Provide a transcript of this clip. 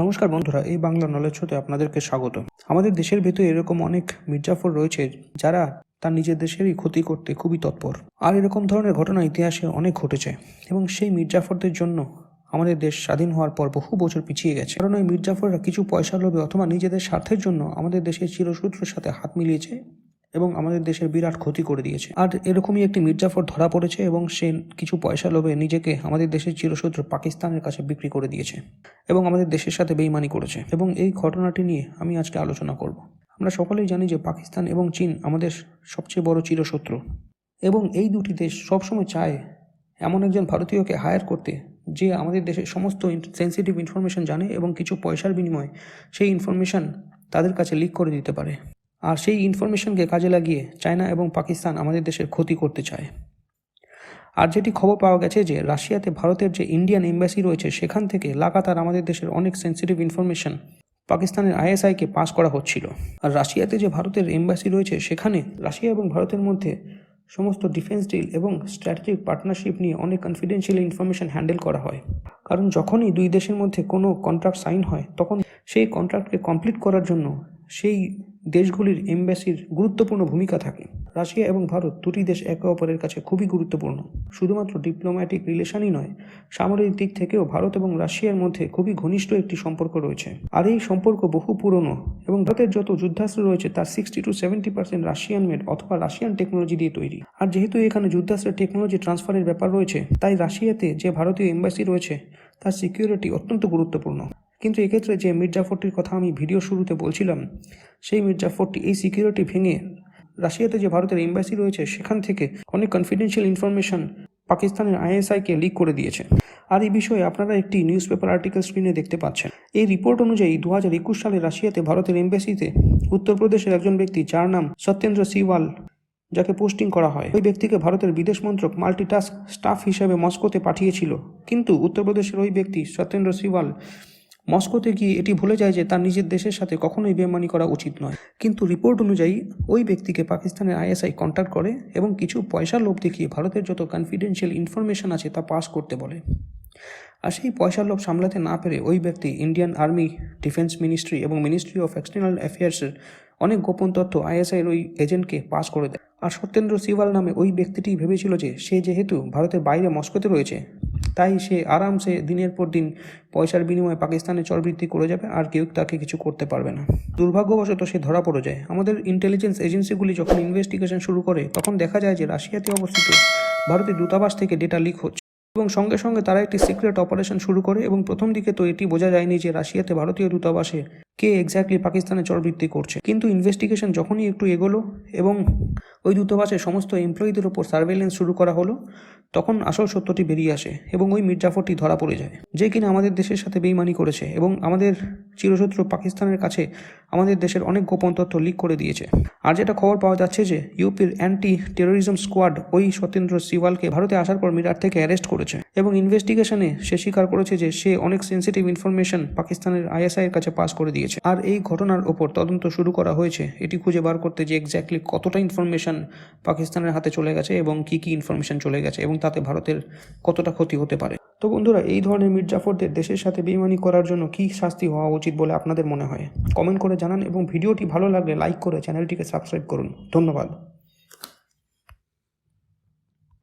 নমস্কার বন্ধুরা, এই বাংলা নলেজ হতে আপনাদেরকে স্বাগত আমাদের দেশের ভেতরে এরকম অনেক মির্জাফর রয়েছে যারা তার নিজের দেশেরই ক্ষতি করতে খুবই তৎপর। আর এরকম ধরনের ঘটনা ইতিহাসে অনেক ঘটেছে এবং সেই মির্জাফরদের জন্য আমাদের দেশ স্বাধীন হওয়ার পর বহু বছর পিছিয়ে গেছে। কারণ ওই মির্জাফররা কিছু পয়সা লোভে অথবা নিজেদের স্বার্থের জন্য আমাদের দেশের চিরসূত্রের সাথে হাত মিলিয়েছে এবং আমাদের দেশের বিরাট ক্ষতি করে দিয়েছে। আর এরকমই একটি মির্জাফর ধরা পড়েছে এবং সে কিছু পয়সা লোভে নিজেকে আমাদের দেশের চিরশত্রু পাকিস্তানের কাছে বিক্রি করে দিয়েছে এবং আমাদের দেশের সাথে বেইমানি করেছে। এবং এই ঘটনাটি নিয়ে আমি আজকে আলোচনা করব। আমরা সকলেই জানি যে পাকিস্তান এবং চীন আমাদের সবচেয়ে বড় চিরশত্রু এবং এই দুটি দেশ সবসময় চায় এমন একজন ভারতীয়কে হায়ার করতে যে আমাদের দেশের সমস্ত সেন্সিটিভ ইনফরমেশন জানে এবং কিছু পয়সার বিনিময়ে সেই ইনফরমেশন তাদের কাছে লিক করে দিতে পারে। আর সেই ইনফরমেশনকে কাজে লাগিয়ে চায়না এবং পাকিস্তান আমাদের দেশের ক্ষতি করতে চায়। আর যেটি খবর পাওয়া গেছে যে, রাশিয়াতে ভারতের যে ইন্ডিয়ান এম্বাসি রয়েছে, সেখান থেকে লাগাতার আমাদের দেশের অনেক সেন্সিটিভ ইনফরমেশন পাকিস্তানের আইএসআইকে পাস করা হচ্ছিল। আর রাশিয়াতে যে ভারতের এম্বাসি রয়েছে, সেখানে রাশিয়া এবং ভারতের মধ্যে সমস্ত ডিফেন্স ডিল এবং স্ট্র্যাটেজিক পার্টনারশিপ নিয়ে অনেক কনফিডেন্সিয়াল ইনফরমেশন হ্যান্ডেল করা হয়। কারণ যখনই দুই দেশের মধ্যে কোনো কন্ট্রাক্ট সাইন হয়, তখন সেই কন্ট্রাক্টকে কমপ্লিট করার জন্য সেই দেশগুলির এম্বাসির গুরুত্বপূর্ণ ভূমিকা থাকে। রাশিয়া এবং ভারত দুটি দেশ একে অপরের কাছে খুবই গুরুত্বপূর্ণ। শুধুমাত্র ডিপ্লোম্যাটিক রিলেশনই নয়, সামরিক দিক থেকেও ভারত এবং রাশিয়ার মধ্যে খুবই ঘনিষ্ঠ একটি সম্পর্ক রয়েছে। আর এই সম্পর্ক বহু পুরনো এবং ভারতের যত যুদ্ধাস্ত্র রয়েছে তার sixty two seventy percent Russian made অথবা রাশিয়ান টেকনোলজি দিয়ে তৈরি। আর যেহেতু এখানে যুদ্ধাস্ত্রের টেকনোলজি ট্রান্সফারের ব্যাপার রয়েছে, তাই রাশিয়াতে যে ভারতীয় এম্বাসি রয়েছে, তার সিকিউরিটি অত্যন্ত গুরুত্বপূর্ণ। কিন্তু এক্ষেত্রে যে মির্জাফরটির কথা আমি ভিডিও শুরুতে বলছিলাম, সেই মির্জাফরটি এই সিকিউরিটি ভেঙে রাশিয়াতে যে ভারতের এম্বাসি রয়েছে, সেখান থেকে অনেক কনফিডেন্সিয়াল ইনফরমেশন পাকিস্তানের আইএসআইকে লিক করে দিয়েছে। আর এই বিষয়ে আপনারা একটি নিউজ পেপার আর্টিকেল স্ক্রিনে দেখতে পাচ্ছেন। এই রিপোর্ট অনুযায়ী দু হাজার একুশ সালে রাশিয়াতে ভারতের এম্বাসিতে উত্তরপ্রদেশের একজন ব্যক্তি যার নাম সত্যেন্দ্র সিওয়াল, যাকে পোস্টিং করা হয়, ওই ব্যক্তিকে ভারতের বিদেশ মন্ত্রক মাল্টিটাস্ক স্টাফ হিসেবে মস্কোতে পাঠিয়েছিল। কিন্তু উত্তরপ্রদেশের ওই ব্যক্তি সত্যেন্দ্র সিওয়াল মস্কোতে গিয়ে এটি ভুলে যায় যে তার নিজের দেশের সাথে কখনোই বেমানি করা উচিত নয়। কিন্তু রিপোর্ট অনুযায়ী, ওই ব্যক্তিকে পাকিস্তানের আইএসআই কন্ট্যাক্ট করে এবং কিছু পয়সার লোভ দেখিয়ে ভারতের যত কনফিডেন্সিয়াল ইনফরমেশন আছে তা পাস করতে বলে। আর সেই পয়সার লোভ সামলাতে না পেরে ওই ব্যক্তি ইন্ডিয়ান আর্মি ডিফেন্স মিনিস্ট্রি এবং মিনিস্ট্রি অফ এক্সটার্নাল অ্যাফেয়ার্সের অনেক গোপন তথ্য আইএসআইয়ের ওই এজেন্টকে পাস করে দেয়। আর সত্যেন্দ্র সিওয়াল নামে ওই ব্যক্তিটি ভেবেছিল যে সে যেহেতু ভারতের বাইরে মস্কোতে রয়েছে তাই সে আরামসে দিনের পর দিন পয়সার বিনিময়ে পাকিস্তানে চরবৃত্তি করে যাবে আর কেউ তাকে কিছু করতে পারবে না। দুর্ভাগ্যবশত সে ধরা পড়ে যায়। আমাদের ইন্টেলিজেন্স এজেন্সিগুলি যখন ইনভেস্টিগেশন শুরু করে, তখন দেখা যায় যে রাশিয়াতে অবস্থিত ভারতের দূতাবাস থেকে ডেটা লিক হচ্ছে। এবং সঙ্গে সঙ্গে তারা একটি সিক্রেট অপারেশন শুরু করে এবং প্রথম দিকে তো এটি বোঝা যায়নি যে রাশিয়াতে ভারতীয় দূতাবাসে কে এক্স্যাক্টলি পাকিস্তানে চরবৃত্তি করছে। কিন্তু ইনভেস্টিগেশন যখনই একটু এগোলো এবং ওই দূতাবাসে সমস্ত এমপ্লয়ীদের ওপর সার্ভেলেন্স শুরু করা হলো, তখন আসল সত্যটি বেরিয়ে আসে এবং ওই মির্জাফরটি ধরা পড়ে যায়। যে কিনা আমাদের দেশের সাথে বেইমানি করেছে এবং আমাদের চিরশত্রু পাকিস্তানের কাছে আমাদের দেশের অনেক গোপন তথ্য লিক করে দিয়েছে। আর যেটা খবর পাওয়া যাচ্ছে যে, ইউপির অ্যান্টি টেরোরিজম স্কোয়াড ওই সত্যেন্দ্র সিওয়ালকে ভারতে আসার পর মিরাট থেকে অ্যারেস্ট করেছে। এবং ইনভেস্টিগেশনে সে স্বীকার করেছে যে, সে অনেক সেন্সিটিভ ইনফরমেশন পাকিস্তানের আইএসআই এর কাছে পাস করে দিয়েছে। আর এই ঘটনার ওপর তদন্ত শুরু করা হয়েছে। এটি খুঁজে বার করতে যে এক্স্যাক্টলি কতটা ইনফরমেশন পাকিস্তানের হাতে চলে গেছে এবং কি কি ইনফরমেশন চলে গেছে এবং তাতে ভারতের কতটা ক্ষতি হতে পারে। তো বন্ধুরা, এই ধরনের মির্জাফরদের দেশের সাথে বেইমানি করার জন্য কী শাস্তি হওয়া উচিত বলে আপনাদের মনে হয়? কমেন্ট করে জানান এবং ভিডিওটি ভালো লাগলে লাইক করে চ্যানেলটিকে সাবস্ক্রাইব করুন। ধন্যবাদ।